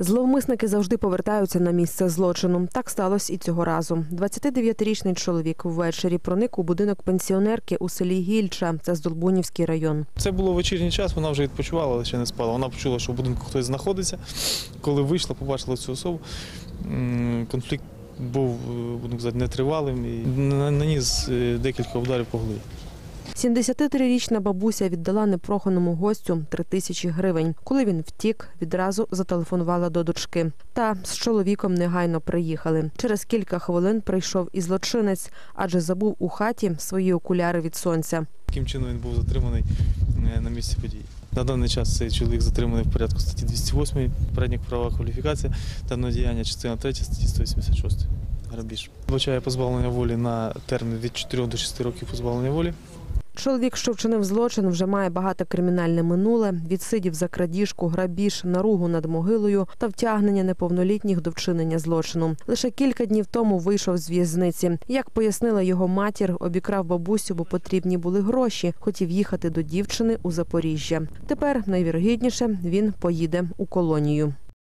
Зловмисники завжди повертаються на місце злочину. Так сталося і цього разу. 29-річний чоловік ввечері проник у будинок пенсіонерки у селі Гільча. Це Здолбунівський район. Це було вечірній час, вона вже відпочивала, але ще не спала. Вона почула, що в будинку хтось знаходиться. Коли вийшла, побачила цю особу. Конфлікт був, е, будемо казати, нетривалим і на- наніс е, декілька ударів по голові. 73-річна бабуся віддала непроханому гостю 3 тисячі гривень. Коли він втік, відразу зателефонувала до дочки. Та з чоловіком негайно приїхали. Через кілька хвилин прийшов і злочинець, адже забув у хаті свої окуляри від сонця. Таким чином він був затриманий е, на місці події. На даний час цей чоловік затриманий в порядку статті 208 передніх права кваліфікація та надіяння частина 3 статті 186 грабіж. Вбачає позбавлення волі на термін від 4 до 6 років позбавлення волі. Чоловік, що вчинив злочин, вже має багато кримінальне минуле. Відсидів за крадіжку, грабіж, наругу над могилою та втягнення неповнолітніх до вчинення злочину. Лише кілька днів тому вийшов з в'язниці. Як пояснила його матір, обікрав бабусю, бо потрібні були гроші. Хотів їхати до дівчини у Запоріжжя. Тепер найвірогідніше він поїде у колонію.